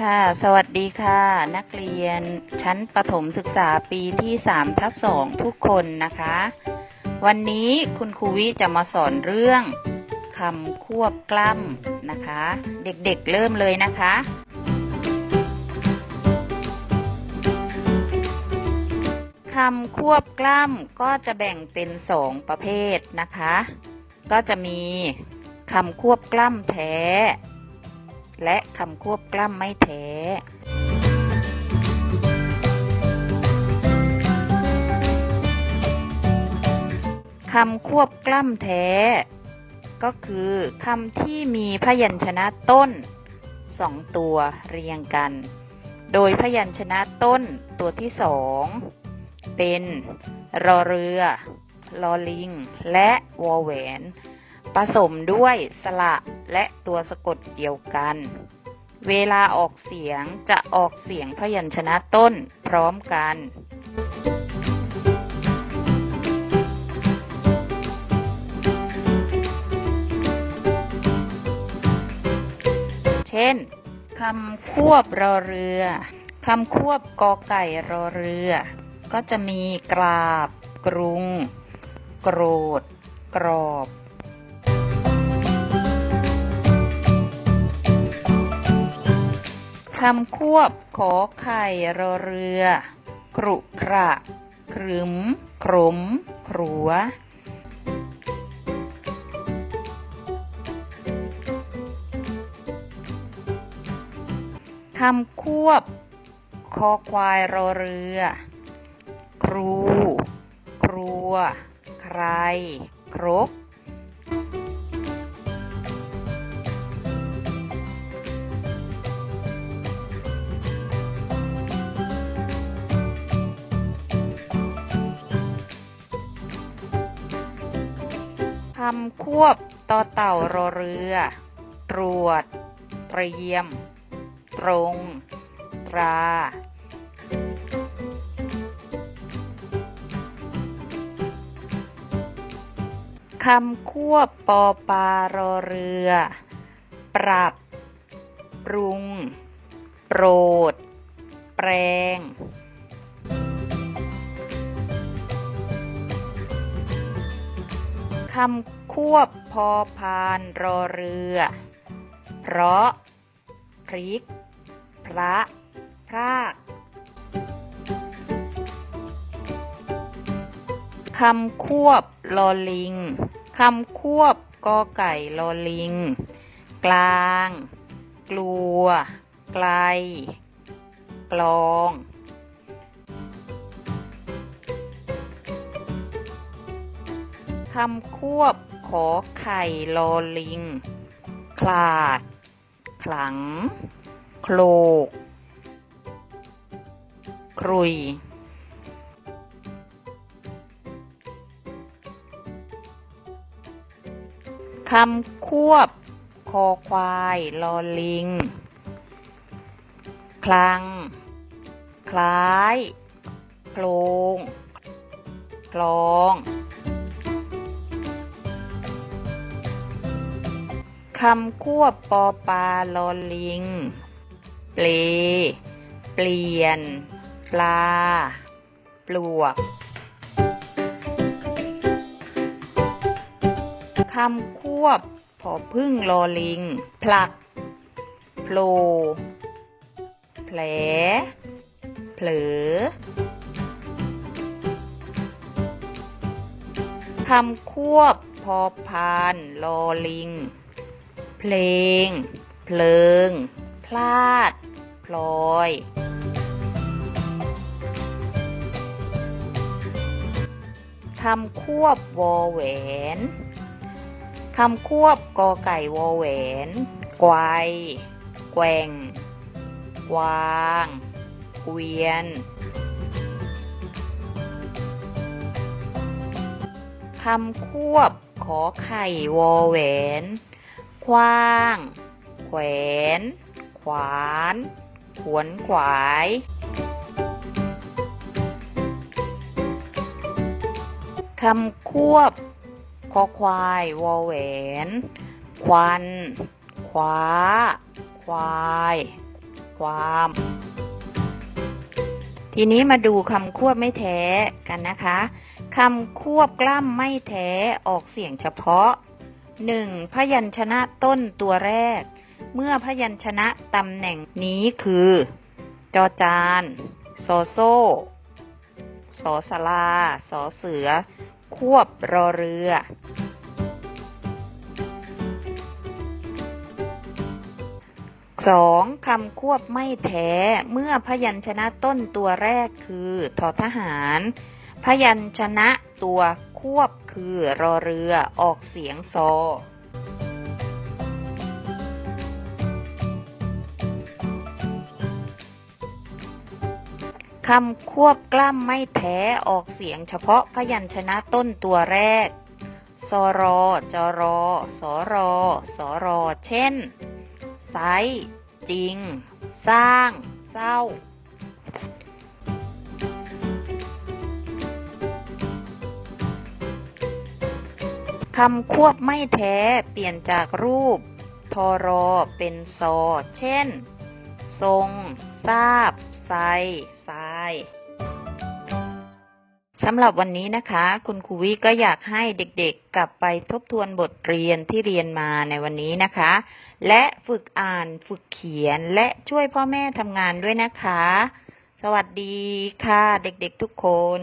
ค่ะ สวัสดีค่ะ นักเรียนชั้นประถมศึกษาปีที่3ทับ2ทุกคนนะคะ วันนี้คุณครูวิจะมาสอนเรื่องคำควบกล้ำนะคะ เด็กๆเริ่มเลยนะคะคำควบกล้ำก็จะแบ่งเป็นสองประเภทนะคะ ก็จะมีคำควบกล้ำแท้ และคำควบกล้ำไม่แท้คำควบกล้ำแท้ ก็คือคำที่มีพยัญชนะต้นสองตัวเรียงกัน โดยพยัญชนะต้นตัวที่สองเป็นรอเรือลอลิง และวอแหวน ผสมด้วยสระ และตัวสะกดเดียวกัน เวลาออกเสียงจะออกเสียงพยัญชนะต้นพร้อมกัน เช่นคำควบรอเรือคำควบกอไก่รอเรือ ก็จะมีกราบ กรุง โกรธ กรอบ คำควบขอไข่รอเรือครุขระครึมขรมขรัวคำควบ คอควายรอเรือ ครู ครัว ใคร ครบำควบต่อเต่ารอเรือ ตรวจ เตรียม ตรง ตราคำควบปอปลารอเรือ ปรับ ปรุง โปรด แปลง คำควบพอพานรอเรือ เพราะ พริก พระ พรากคำควบลอลิง คำควบกอไก่ลอลิง กลาง กลัว ไกล กลอง คำควบขอไข่ลอลิง คลาด ขลัง โคลก ครุย คำควบ คอควายลอลิง คลัง คล้าย โคลงคลอง คำควบปอปลาลอลิง เปล เปลี่ยน ปลา ปลวก คำควบผอพึ่งลอลิง ผลัก โผล่แผล เผลอ คำควบพอพานลอลิง เพลง เพลิง พลาด พลอย คำควบวอแหวน คำควบกอไก่วอแหวน ไกวแกว่งวาง เกวียน คำควบขอไข่วอแหวน คว้าง แขวน ขวาน ขวนขวาย คำควบ คอควาย วอแหวน ควัน คว้า ควายคความ ทีนี้มาดูคำควบไม่แท้กันนะคะ คำควบกล้ำไม่แท้ออกเสียงเฉพาะ 1. พยัญชนะต้นตัวแรก เมื่อพยัญชนะตำแหน่งนี้คือ จอจานโซโซสอสลาสอเสือ ควบรอเรือ สองคำควบไม่แท้ เมื่อพยัญชนะต้นตัวแรกคือ ทอทหาร พยัญชนะตัวควบคือรอเรือออกเสียงซอ คำควบกล้ำไม่แท้ออกเสียงเฉพาะพยัญชนะต้นตัวแรก สรอจรอ สรอ สรอ เช่น ไซ จริง สร้าง เศร้า คำควบไม่แท้เปลี่ยนจากรูป ทอรอเป็นซอ เช่น ทรง ทราบไซทรายสำหรับวันนี้นะคะ คุณครูวิก็อยากให้เด็กๆ กลับไปทบทวนบทเรียนที่เรียนมาในวันนี้นะคะ และฝึกอ่านฝึกเขียนและช่วยพ่อแม่ทำงานด้วยนะคะ สวัสดีค่ะ เด็กๆทุกคน